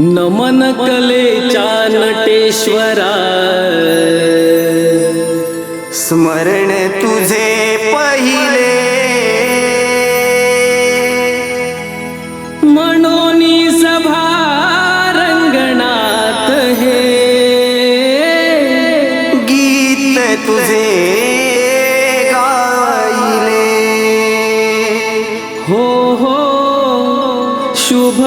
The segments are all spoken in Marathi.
नमन कलेच्या नटेश्वरा स्मरण तुझे पहिले। म्हणून सभा रंगणात हे। गीत तुझे गायले। हो हो शुभ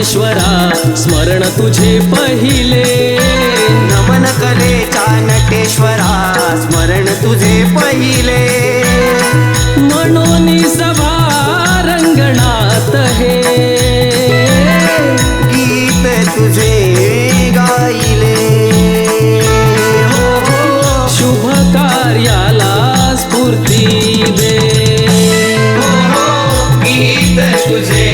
नटेश्वरा स्मरण तुझे पहिले. नमन कलेच्या नटेश्वरा स्मरण तुझे पहिले. म्हणून सभा रंगणात हे गीत तुझे गायले. हो, हो, शुभ कार्याला स्फूर्ती दे. हो, गीत तुझे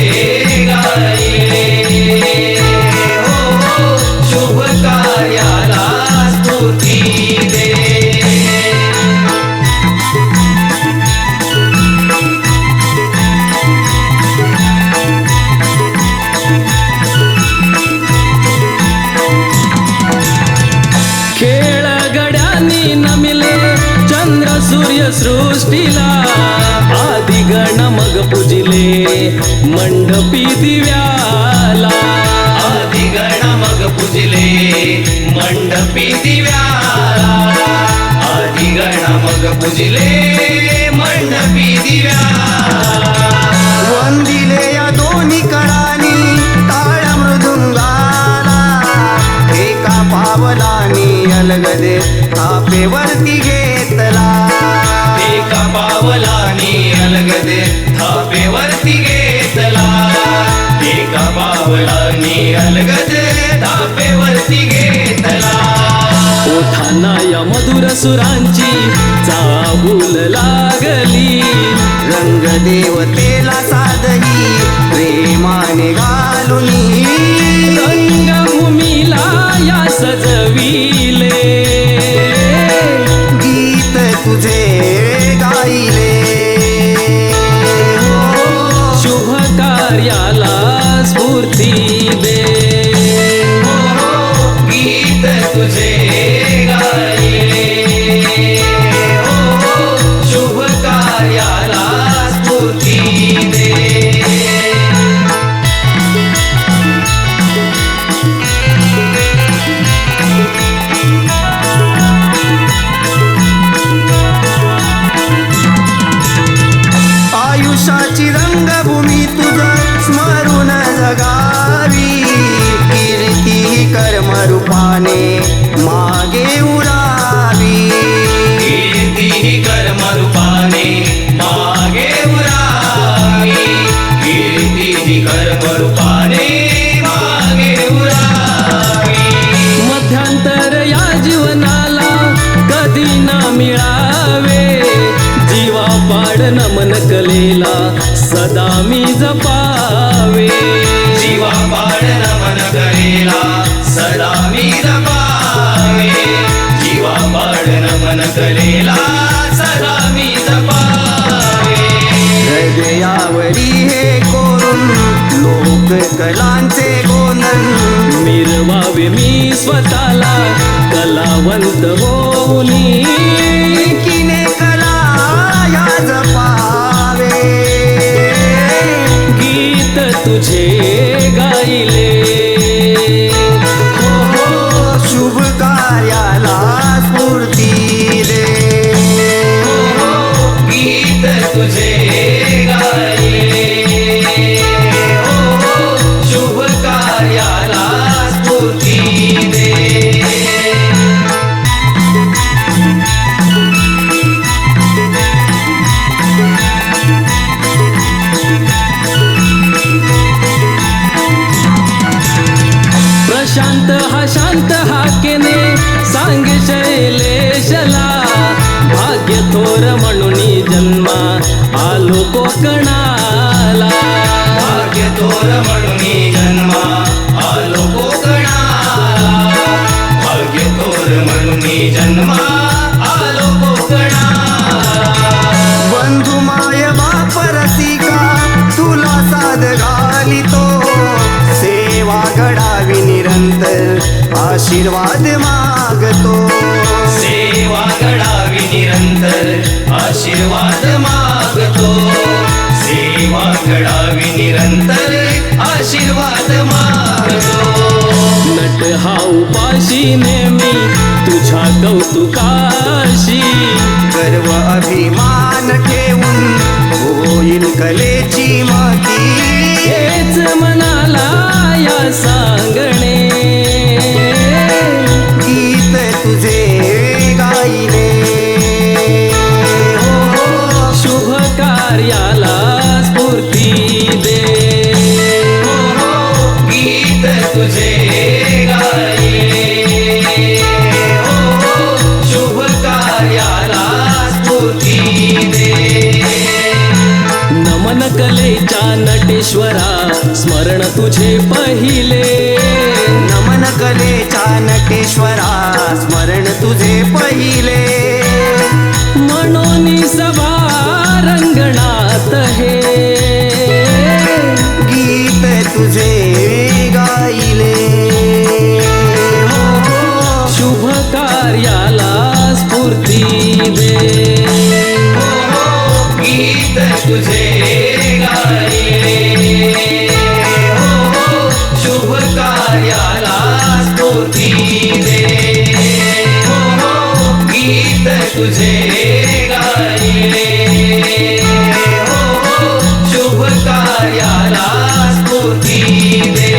आदिगण मग पूजिले मंडपी दिव्याला. आदिगण मग पूजले मंडपी दिव्याला. आदिगण मग पूजले मंडपी दिव्याला. वंदिले या दोन्ही करानी टाळ मृदुंगाला. एका पावलानी अलगदे थापेवरती गे थापेवरती घेतला. एका पावलानी अलगदे थापेवरती घेतला. ओठांना या मधुर सुरांची चाहूल लागली. रंग देवतेला साधही प्रेमाने घालुनी. रंगभूमीला या सजविले. गीत तुझे मध्यांतर या जीवनाला कधी ना मिळावे. जीवा पाड नमन कलेला सदा मी जपावे. जीवा पाड नमन करेला सदा मी जपावे. जीवा पाड नमन करेला सदा मी जपावे. हृदयावरी हे लोक कलांचे गोनन मिरवावे मी स्वतःला कलावंत होऊनी जन्मा आलो कोकणा. बंधू माय बाप रसिका तुला साध घालितो. सेवा घडावी निरंतर आशीर्वाद मागतो. सेवा घडावी निरंतर आशीर्वाद मागतो. सेवा घडावी निरंतर आशीर्वाद मागतो. नट हा उपाशी नेहमी तुझ्या कौतुकाशी. गर्व अभिमान ठेवून होईल कलेची माती. कलेच्या नटेश्वरा स्मरण तुझे पहिले. नमन कलेच्या नटेश्वरा स्मरण तुझे पहिले. म्हणून सभा रंगणात हे गीत तुझे हो,